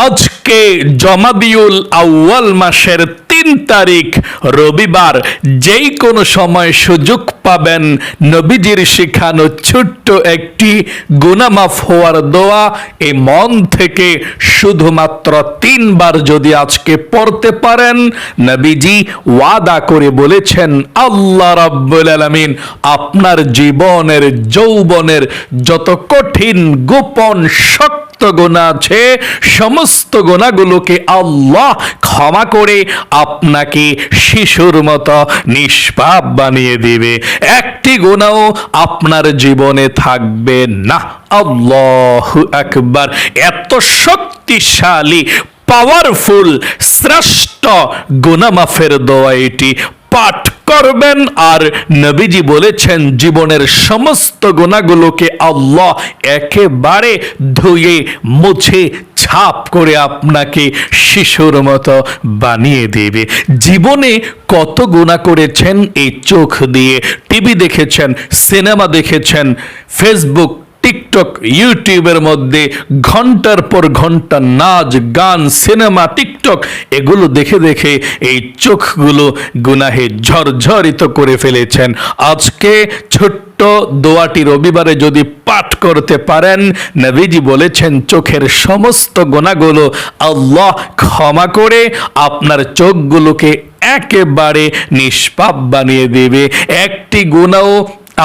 আজকে জমাদিউল আউয়াল মাসের তিন তারিখ রবিবার যেই কোনো সময় সুযোগ পাবেন। নবীজির শেখানো ছোট্ট একটি গুনামাফ হওয়ার দোয়া এই মন থেকে শুধুমাত্র তিনবার যদি আজকে পড়তে পারেন, নবীজি ওয়াদা করে বলেছেন, আল্লাহ রাব্বুল আলামিন আপনার জীবনের, যৌবনের যত কঠিন, গোপন, শক্ত সমস্ত গোনা আছে, সমস্ত গোনাগুলোকে আল্লাহ ক্ষমা করে আপনাকে শিশুর মতো নিষ্পাপ বানিয়ে দিবে। একটি গোনাও আপনার জীবনে থাকবে না। আল্লাহ একবার এত শক্তিশালী পাওয়ারফুল শ্রেষ্ঠ গুনামাফের দোয়া এটি। পাঠ করবেন আর নবীজি বলেছেন, জীবনের সমস্ত গোনাগুলোকে আল্লাহ একেবারে ধুয়ে মুছে ছাপ করে আপনাকে শিশুর মতো বানিয়ে দেবে। জীবনে কত গুণা করেছেন এই চোখ দিয়ে। টিভি দেখেছেন, সিনেমা দেখেছেন, ফেসবুক টিকটক ইউটিউবের মধ্যে ঘণ্টার পর ঘণ্টা নাচ, গান, সিনেমা টিকটক এগুলো দেখে দেখে এই চোখগুলো গুনাহে ঝরঝরিত করে ফেলেছেন। আজকে ছোট্ট দোয়াটি রবিবারে যদি পাঠ করতে পারেন, নবীজি বলেছেন, চোখের সমস্ত গোনাগুলো আল্লাহ ক্ষমা করে আপনার চোখগুলোকে একেবারে নিষ্পাপ বানিয়ে দেবে। একটি গুণাও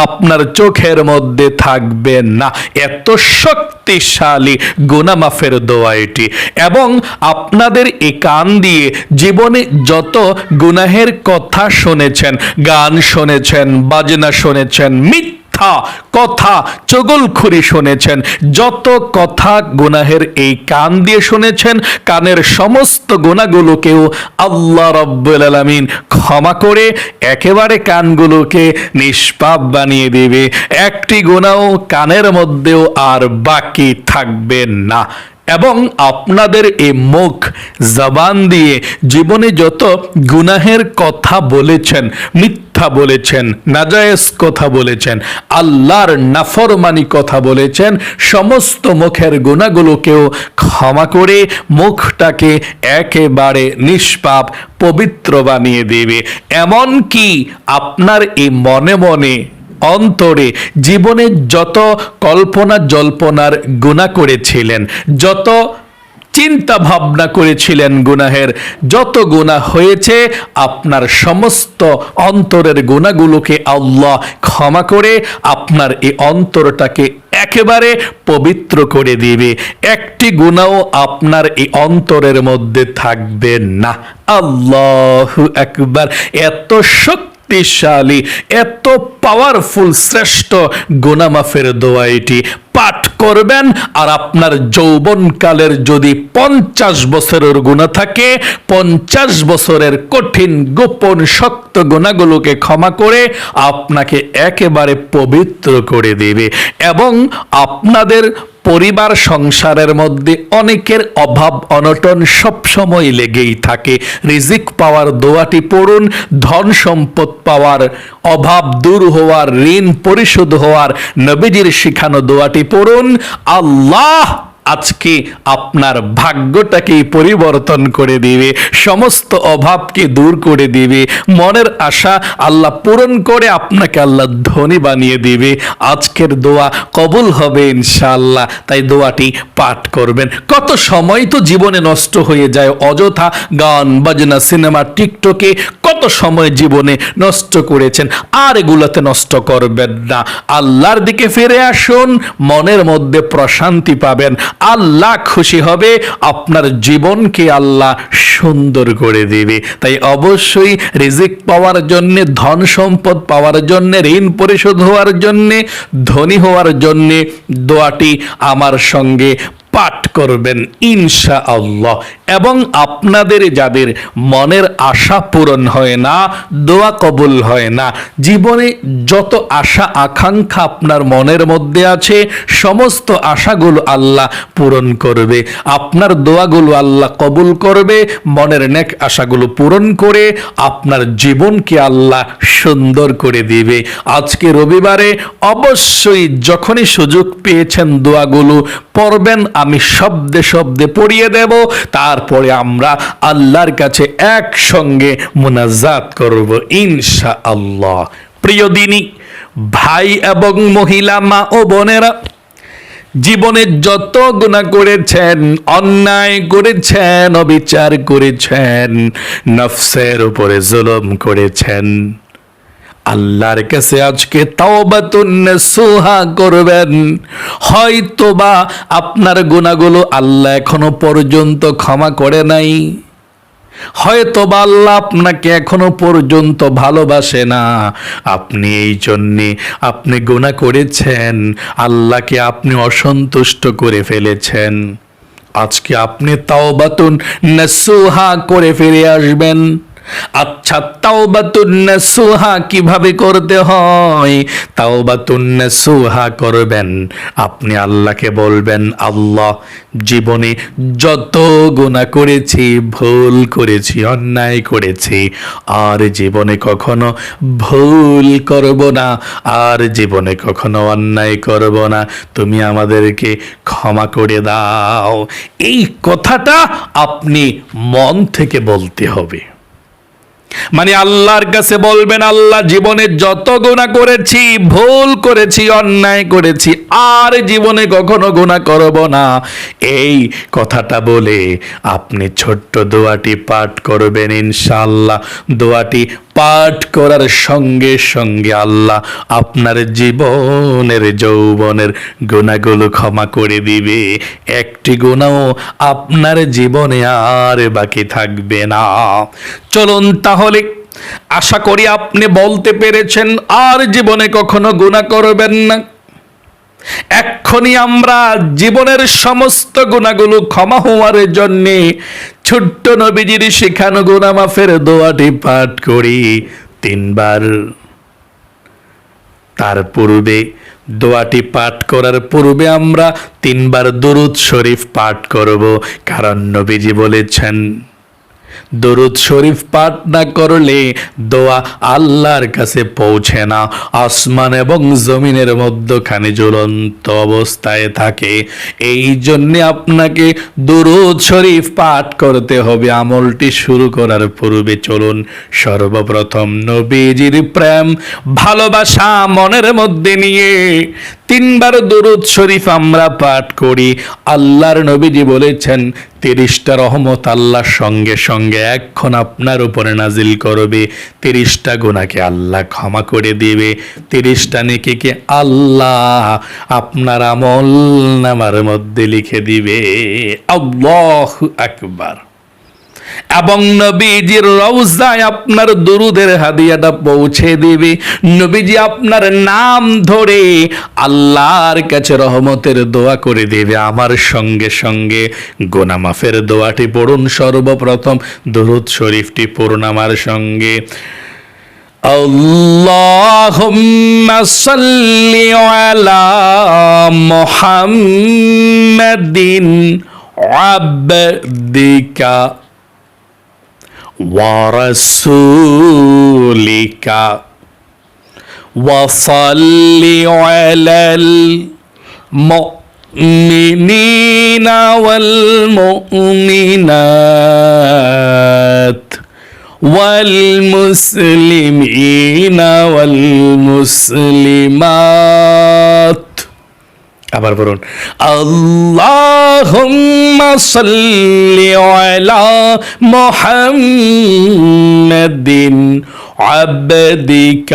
আপনার চোখের মধ্যে থাকবে না। এত শক্তিশালী গুনামাফের দোয়া এটি। এবং আপনাদের এ কান দিয়ে জীবনে যত গুনাহের কথা শুনেছেন, গান শুনেছেন, বাজনা শুনেছেন, মিথ্যা মিথ্যা কথা চগলখুরি শুনেছেন। যত কথা গুনাহের এই কান দিয়ে শুনেছেন, কানের সমস্ত গুণাগুলোকেও আল্লাহ রব্বুল আলমিন ক্ষমা করে একেবারে কানগুলোকে নিষ্পাপ বানিয়ে দেবে। একটি গুণাও কানের মধ্যেও আর বাকি থাকবে না। এবং আপনাদের এই মুখ জবান দিয়ে জীবনে যত গুনাহের কথা বলেছেন, মিথ্যা বলেছেন, নাজায়েজ কথা বলেছেন, আল্লাহর নাফরমানি কথা বলেছেন, সমস্ত মুখের গুণাগুলোকেও ক্ষমা করে মুখটাকে একেবারে নিষ্পাপ, পবিত্র বানিয়ে দেবে। এমন কি আপনার এই মনে মনে অন্তরে জীবনে যত কল্পনা জল্পনার গুণা করেছিলেন, যত চিন্তা ভাবনা করেছিলেন গুনাহের, যত গুণা হয়েছে, আপনার সমস্ত অন্তরের গুণাগুলোকে আল্লাহ ক্ষমা করে আপনার এই অন্তরটাকে একেবারে পবিত্র করে দিবে। একটি গুণাও আপনার এই অন্তরের মধ্যে থাকবে না। আল্লাহ একবার এত শক্তি শক্তিশালী, এত পাওয়ারফুল শ্রেষ্ঠ গুনামাফের দোয়া এটি পাঠ করবেন। আর আপনার যৌবনকালের যদি পঞ্চাশ বছরের গুণা থাকে, পঞ্চাশ বছরের কঠিন, গোপন, শক্ত গুণাগুলোকে ক্ষমা করে আপনাকে একেবারে পবিত্র করে দেবে। এবং আপনাদের পরিবার সংসারের মধ্যে অনেকের অভাব অনটন সবসময় লেগেই থাকে। রিজিক পাওয়ার দোয়াটি পড়ুন, ধন সম্পদ পাওয়ার অভাব দূর হওয়ার, ঋণ পরিশোধ হওয়ার নবীজির শিখানো দোয়াটি পড়ুন, আল্লাহ আজকে আপনার ভাগ্যটাকে পরিবর্তন করে দিবে, সমস্ত অভাবকে দূর করে দিবে, মনের আশা আল্লাহ পূরণ করে আপনাকে আল্লাহ ধনী বানিয়ে দিবে। আজকের দোয়া কবুল হবে ইনশাআল্লাহ, তাই দোয়াটি পাঠ করবেন। কত সময় তো জীবনে নষ্ট হয়ে যায়, অযথা গান, বাজনা, সিনেমা, টিকটকে কত সময় জীবনে নষ্ট করেছেন, আর এগুলোতে নষ্ট করবেন না। আল্লাহর দিকে ফিরে আসুন, মনের মধ্যে প্রশান্তি পাবেন। আল্লাহ খুশি হবে, আপনার জীবনকে আল্লাহ সুন্দর করে দেবে। তাই অবশ্যই রিজিক পাওয়ার জন্যে, ধন সম্পদ পাওয়ার জন্যে, ঋণ পরিশোধ হওয়ার জন্যে, ধনী হওয়ার জন্যে দোয়াটি আমার সঙ্গে পাঠ করবেন ইনশা আল্লাহ এবং আপনাদের যাদের মনের আশা পূরণ হয় না, দোয়া কবুল হয় না, জীবনে যত আশা, আকাঙ্ক্ষা আপনার মনের মধ্যে আছে, সমস্ত আশাগুলো আল্লাহ পূরণ করবে। আপনার দোয়াগুলো আল্লাহ কবুল করবে, মনের নেক আশাগুলো পূরণ করে আপনার জীবনকে আল্লাহ সুন্দর করে দিবে। আজকে রবিবারে অবশ্যই যখনই সুযোগ পেয়েছেন দোয়াগুলো পড়বেন আমি শব্দে শব্দে পড়িয়ে দেব। তারপরে আমরা আল্লাহর কাছে একসঙ্গে মোনাজাত করব ইনশা আল্লাহ প্রিয় দিনী, ভাই এবং মহিলা, মা ও বোনেরা, জীবনে যত গুণা করেছেন, অন্যায় করেছেন, অবিচার করেছেন, নফসের উপরে জুলুম করেছেন। আল্লাহর কাছে আজকে সুহা করবেন। হয়তো বা আপনার গুণাগুলো আল্লাহ এখনও পর্যন্ত ক্ষমা করে নাই। হয়তো বা আল্লাহ আপনাকে এখনও পর্যন্ত ভালোবাসে না। আপনি এই জন্যে আপনি গুণা করেছেন, আল্লাহকে আপনি অসন্তুষ্ট করে ফেলেছেন। আজকে আপনি তাওবাতুন নাসুহা করে ফিরে আসবেন। আচ্ছা তাওবাতুন নাসুহা কীভাবে করতে হয়? তাওবাতুন নাসুহা করবেন। আপনি আল্লাহকে বলবেন, আল্লাহ, জীবনে যত গুনাহ করেছি, ভুল করেছি, অন্যায় করেছি, আর জীবনে কখনো ভুল করব না, আর জীবনে কখনো অন্যায় করব না। তুমি আমাদেরকে ক্ষমা করে দাও। এই কথাটা আপনি মন থেকে বলতে হবে। মানে আল্লাহর কাছে বলবেন, আল্লাহ জীবনে যত গুণা করেছি, ভুল করেছি, অন্যায় করেছি, আর জীবনে কখনো গুণা করব না। এই কথাটা বলে আপনি ছোট্ট দোয়াটি পাঠ করবেন ইনশাআল্লাহ। দোয়াটি পাঠ করার সঙ্গে সঙ্গে আল্লাহ আপনার জীবনের, যৌবনের গুণাগুলো ক্ষমা করে দিবে। একটি গুণাও আপনার জীবনে আর বাকি থাকবে না। চলুন তাহলে আশা করি আপনি বলতে পেরেছেন, আর জীবনে কখনো গুণা করবেন না। এক্ষুনি আমরা জীবনের সমস্ত গুণাগুলো ক্ষমা হওয়ার জন্যে ছোট্ট নবীজির শেখানো গুণা মাফের দোয়াটি পাঠ করি তিনবার। তার পূর্বে দোয়াটি পাঠ করার পূর্বে আমরা তিনবার দরুদ শরীফ পাঠ করব, কারণ নবীজি বলেছেন দরুদ শরীফ পাঠ না করলে দোয়া আল্লাহর কাছে পৌঁছে না। আসমান এবং জমিনের মধ্যখানে জ্বলন্ত অবস্থায় থাকে। এই জন্যে আপনাকে দরুদ শরীফ পাঠ করতে হবে। আমলটি শুরু করার পূর্বে চলুন, সর্বপ্রথম নবীজির প্রেম, ভালোবাসা মনের মধ্যে নিয়ে তিনবার দরুদ শরীফ আমরা পাঠ করি। আল্লাহর নবীজি বলেছেন, তিরিশটা রহমত আল্লাহর সঙ্গে সঙ্গে এখন আপনার উপরে নাজিল করবে। তিরিশটা গুণাকে আল্লাহ ক্ষমা করে দিবে। তিরিশটা নেকিকে আল্লাহ আপনার আমল নামার মধ্যে লিখে দিবে। আল্লাহ আকবার। এবং নবীজির রওজায় আপনার দুরুদের হাদিয়াটা পৌঁছে দিবে নবীজি আপনার নাম ধরে আল্লাহর কাছে রহমতের দোয়া করে দেবে আমার সঙ্গে সঙ্গে গোনামাফের দোয়াটি পড়ুন সর্বপ্রথম দুরুদ শরীফটি পড়ুন আমার সঙ্গে اللهم صل على محمد عبدك ورسولك. وصل على المؤمنين والمؤمنات والمسلمين والمسلمات. আবার বলুন আল্লাহুম্মা সাল্লি আলা মুহাম্মাদিন عبدك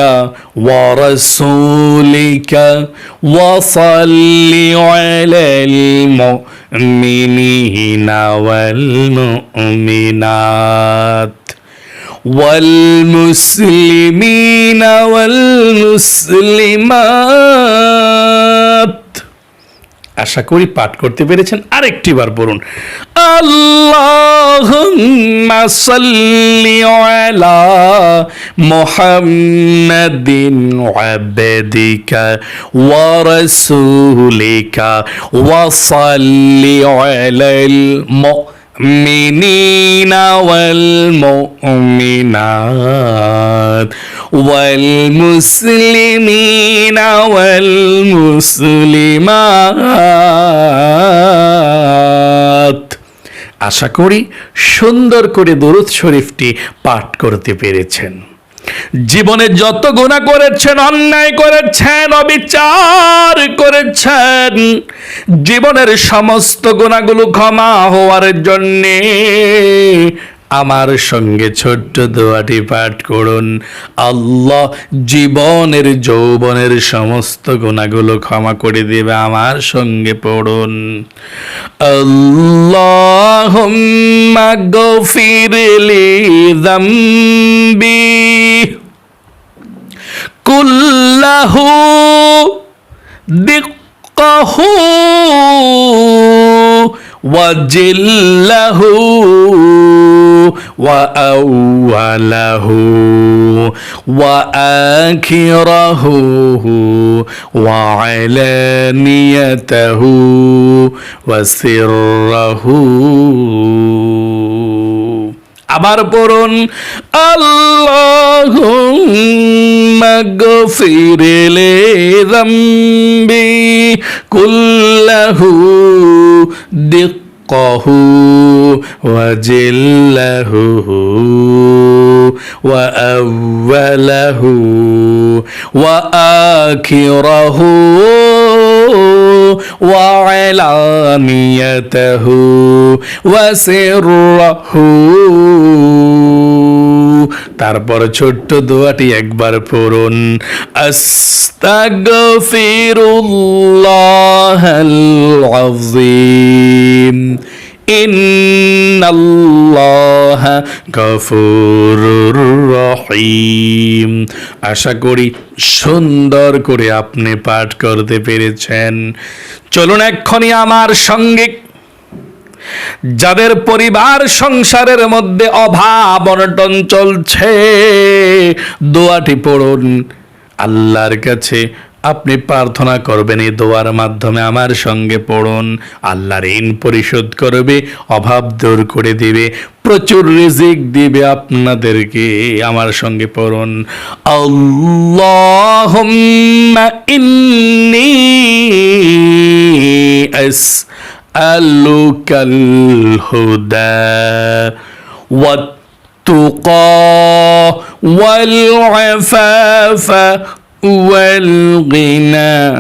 ورسولك وصل على المؤمنين والمؤمنات والمسلمين والمسلمات আশা করি পাঠ করতে পেরেছেন। আরেকটি বার বলুন আল্লাহুম্মা সাল্লি আলা মুহাম্মাদিন আবদিকা ওয়া রাসূলিকা ওয়া সাল্লি আলাল মুমিনিনা ওয়াল মুমিনাত। والمسلمين والمسلمات আশা করি সুন্দর করে দরুদ শরীফটি পাঠ করতে পেরেছেন জীবনে যত গুণা করেছেন অন্যায় করেছেন অবিচার করেছেন জীবনের সমস্ত গুণাগুলো ক্ষমা হওয়ার জন্যে আমার সঙ্গে ছোট্ট দোয়াটি পাঠ করুন। আল্লাহ জীবনের, যৌবনের সমস্ত গুণাগুলো ক্ষমা করে দেবে আমার সঙ্গে পড়ুন। আল্লাহ গফিরলি দম্বি কুল্লাহু দিক্কাহু ওয়াজিল্লাহু وأوله وآخره وعلانيته وسره আবার পড়ুন আল্লাহুম্মা গফির লি যামবি কুল্লাহু رزقه وجله وأوله وآخره وعلانيته وسره তারপর ছোট্ট দোয়াটি একবার পড়ুন। আস্তাগফিরুল্লাহাল আশা করি সুন্দর করে আপনি পাঠ করতে পেরেছেন। চলুন এক্ষুনি আমার সঙ্গে যাদের পরিবার সংসারের মধ্যে অভাব অনটন চলছে, দোয়াটি পড়ুন। আল্লাহর কাছে আপনি প্রার্থনা করবেন, এই দোয়ার মাধ্যমে আমার সঙ্গে পড়ুন। আল্লাহ ঋণ পরিশোধ করবে, অভাব দূর করে দিবে, প্রচুর রিজিক দিবে আপনাদেরকে। আমার সঙ্গে পড়ুন। আল্লাহ ইন্নি أسألك الهدى والتقى والعفاف والغنى.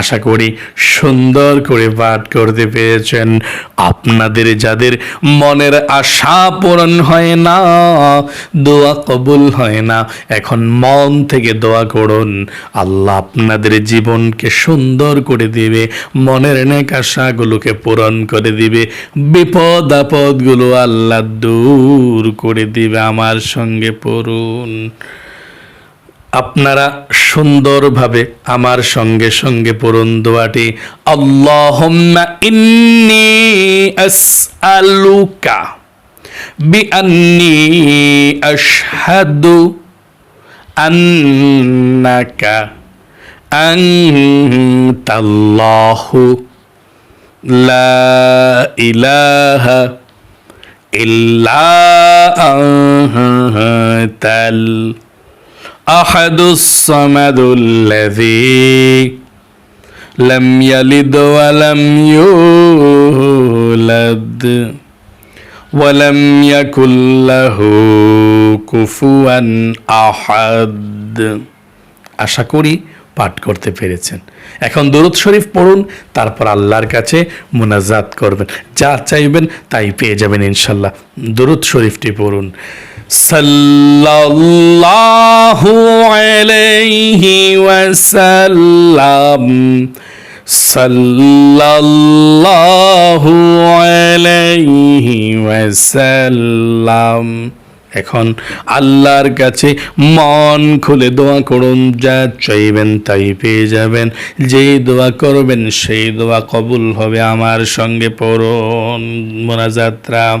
আশা করি সুন্দর করে পাঠ করতে পেরেছেন আপনাদের যাদের মনের আশা পূরণ হয় না, দোয়া কবুল হয় না, এখন মন থেকে দোয়া করুন। আল্লাহ আপনাদের জীবনকে সুন্দর করে দিবে, মনের নেক আশাগুলোকে পূরণ করে দিবে, বিপদ আপদগুলো আল্লাহ দূর করে দিবে, আমার সঙ্গে পড়ুন। আপনারা সুন্দরভাবে আমার সঙ্গে সঙ্গে পড়ুন দোয়াটি। আল্লাহুম্মা ইন্নি বিআন্নি লা ইলাহা أحد الصمد الذي لم يلد ولم يولد ولم يكن له كفوا أحد আশা করি পাঠ করতে পেরেছেন এখন দরুদ শরীফ পড়ুন তারপর আল্লাহর কাছে মোনাজাত করবেন যা চাইবেন তাই পেয়ে যাবেন ইনশাল্লাহ দরুদ শরীফটি পড়ুন সাল্লাল্লাহু আলাইহি ওয়াসাল্লাম, সাল্লাল্লাহু আলাইহি ওয়াসাল্লাম। এখন আল্লাহর কাছে মন খুলে দোয়া করুন, যা চাইবেন তাই পেয়ে যাবেন। যেই দোয়া করবেন, সেই দোয়া কবুল হবে আমার সঙ্গে পড়ুন, মোনাজাত্রা।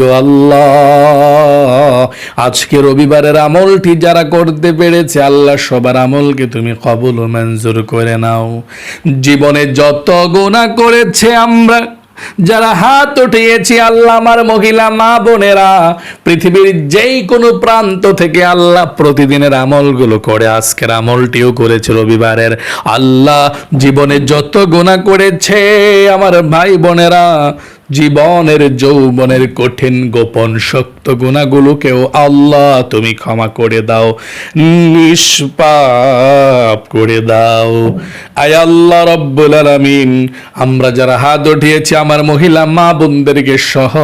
গো আল্লাহ। আজকে রবিবারের আমলটি যারা করতে পেরেছে, আল্লাহ সবার আমলকে তুমি কবুল ও মঞ্জুর করে নাও। জীবনে যত গুনাহ করেছে আমরা, যারা হাত উঠিয়েছি, আল্লাহ আমার মহিলা, মা বোনেরা, পৃথিবীর যেই কোনো প্রান্ত থেকে আল্লাহ প্রতিদিনের আমলগুলো করে, আজকের আমলটিও করেছে রবিবারের। আল্লাহ জীবনে যত গোনা করেছে, আমার ভাই বোনেরা জীবনের যৌবনের কঠিন গোপন শক্ত গুণাগুলোকেও আল্লাহ তুমি ক্ষমা করে দাও, নিষ্পাপ করে দাও। আয় আল্লাহ রব্বুল আলামিন, আমরা যারা হাত উঠিয়েছি আমার মহিলা মা বোনদেরকে সহ,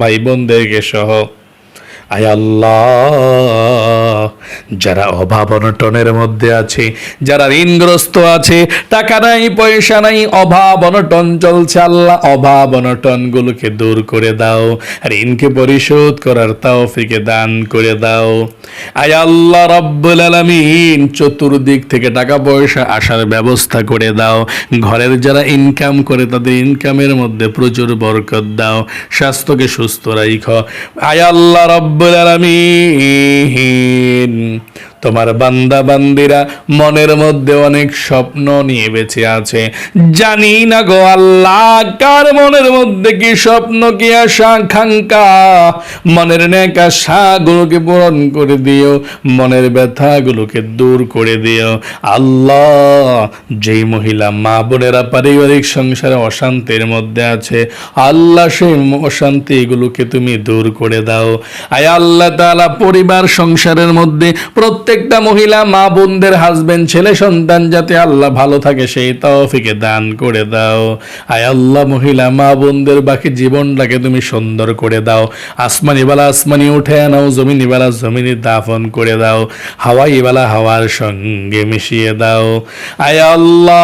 ভাই বোনদেরকে সহ। আয় আল্লাহ যারা অভাব অনটনের মধ্যে আছে, যারা ঋণগ্রস্ত আছে, টাকা নাই, পয়সা নাই, অভাব অনটন চলছে আল্লাহ। অভাব অনটন গুলোকে দূর করে দাও, ঋণকে পরিশোধ করার তৌফিকে দান করে দাও। আয় আল্লাহ রব্বুল আলামিন, চতুর্দিক থেকে টাকা পয়সা আসার ব্যবস্থা করে দাও। ঘরের যারা ইনকাম করে, তাদের ইনকামের মধ্যে প্রচুর বরকত দাও। স্বাস্থ্যকে সুস্থ রাইখ। আয় আল্লাহ রব্বুল আলামিন। 嗯 তোমার বান্দা বান্দিরা মনের মধ্যে অনেক স্বপ্ন নিয়ে বেঁচে আছে। জানি না গো আল্লাহ, কার মনের মধ্যে কি স্বপ্ন, কি আশা, আকাঙ্ক্ষা? মনের নেক আশাগুলোকে পূরণ করে দিও, মনের ব্যথাগুলোকে দূর করে দিও। আল্লাহ, যেই মহিলা, মা বোনেরা পারিবারিক সংসারে অশান্তির মধ্যে আছে, আল্লাহ সেই অশান্তি এগুলোকে তুমি দূর করে দাও। আয় আল্লাহ তাআলা পরিবার, সংসারের মধ্যে প্রত্যেকটা মহিলা মা বোনদের হাজবেন্ড ছেলে সন্তান যাতে আল্লাহ ভালো থাকে, সেই তৌফিকে দান করে দাও। আয় আল্লাহ মহিলা মা বোনদের বাকি জীবনটাকে তুমি সুন্দর করে দাও। আসমানি বেলা আসমানি উঠে নাও, জমিনি বেলা জমিনি দাফন করে দাও। হাওয়াই বেলা হাওয়ার সঙ্গে মিশিয়ে দাও। আয় আল্লাহ,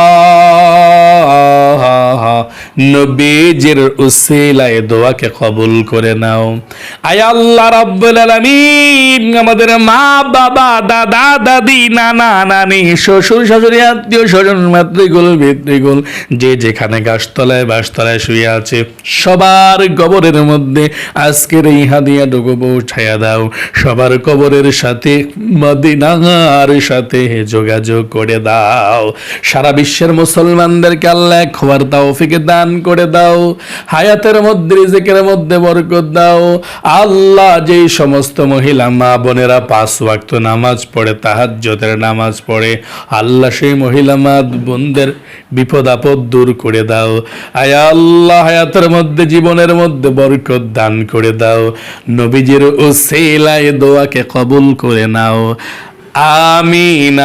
নবীজির উসিলায় দোয়াকে কবুল করে নাও। আয় আল্লাহ রাব্বুল আলামিন, আমাদের মা বাবা দাদা, দাদি, নানা, নানি, শ্বশুর, শাশুড়ি, আত্মীয় স্বজন, মাতৃগুল পিতৃগুল যে যেখানে গাছতলায় বাসতলায় শুয়ে আছে, সবার কবরের মধ্যে আজকের এই হাদিয়া ডুগো পৌঁছায়া দাও। সবার কবরের সাথে, মদিনার সাথে যোগাযোগ করে দাও। সারা বিশ্বের মুসলমানদেরকে আল্লাহ খবর তৌফিকে দান করে দাও। হায়াতের মধ্যে, রিজিকের মধ্যে বরকত দাও। আল্লাহ যেই সমস্ত মহিলা, মা বোনেরা পাঁচ ওয়াক্ত নামাজ পড়ে তাহাজ্জতের নামাজ পড়ে। আল্লাহ সেই মহিলা মা, বোনদের বিপদ আপদ দূর করে দাও। আয় আল্লাহ, হায়াতের মধ্যে, জীবনের মধ্যে বরকত দান করে দাও। নবীজির ওসিলায় দোয়াকে কবুল করে নাও। আমিন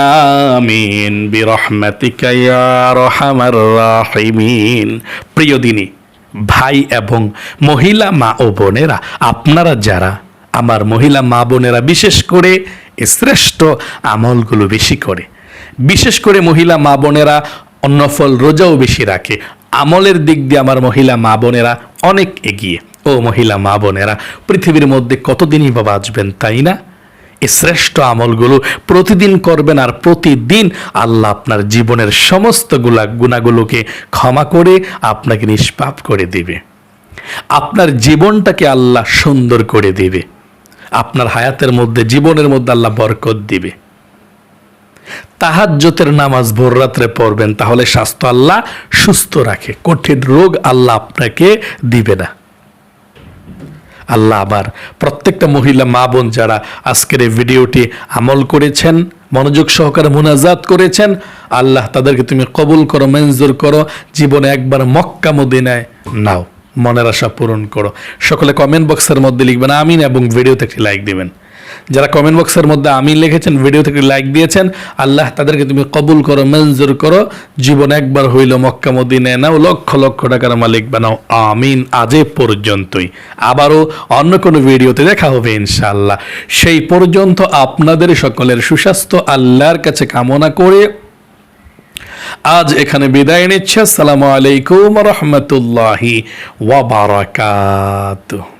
আমিন, বিরহমাতিকা ইয়া আরহামার রাহিমিন। প্রিয় দিনী, ভাই এবং মহিলা মা ও বোনেরা, আপনারা যারা আমার মহিলা মা বোনেরা, বিশেষ করে শ্রেষ্ঠ আমলগুলো বেশি করে। বিশেষ করে মহিলা মা বোনেরা অন্নফল রোজাও বেশি রাখে। আমলের দিক দিয়ে আমার মহিলা মা বোনেরা অনেক এগিয়ে। ও মহিলা মা বোনেরা, পৃথিবীর মধ্যে কতদিনই বা বাঁচবেন তাই না? এই শ্রেষ্ঠ আমলগুলো প্রতিদিন করবেন আর প্রতিদিন আল্লাহ আপনার জীবনের সমস্তগুলা গুণাগুলোকে ক্ষমা করে আপনাকে নিষ্পাপ করে দেবে। আপনার জীবনটাকে আল্লাহ সুন্দর করে দিবে। আপনার হায়াতের মধ্যে, জীবনের মধ্যে আল্লাহ বরকত দিবে। তাহাজ্জতের নামাজ ভোর রাত্রে পড়বেন, তাহলে স্বাস্থ্য আল্লাহ সুস্থ রাখে। কঠিন রোগ আল্লাহ আপনাকে দিবে না। আল্লাহ আবার প্রত্যেকটা মহিলা, মা বোন যারা আজকের এই ভিডিওটি আমল করেছেন, মনোযোগ সহকারে মুনাজাত করেছেন, আল্লাহ তাদেরকে তুমি কবুল করো, মঞ্জুর করো, জীবনে একবার মক্কা মদিনায় নাও। মনের আশা পূরণ করো। সকলে কমেন্ট বক্সের মধ্যে লিখবেন আমিন এবং ভিডিওতে একটি লাইক দিবেন। যারা কমেন্ট বক্সের মধ্যে আমিন লিখেছেন ভিডিও থেকে লাইক দিয়েছেন, আল্লাহ তাদেরকে তুমি কবুল করো, মঞ্জুর করো। জীবন একবার হইল মক্কা, মদিনায় নাও, লক্ষ লক্ষ টাকার মালিক বানাও। আমিন আজে পর্যন্তই। আবারও অন্য কোনো ভিডিওতে দেখা হবে ইনশাআল্লাহ। সেই পর্যন্ত আপনাদের সকলের সুস্বাস্থ্য, আল্লাহর কাছে কামনা করে আজ এখানে বিদায় নিচ্ছে। আসসালামু আলাইকুম রহমতুল্লাহি ওয়া বারাকাতুহু।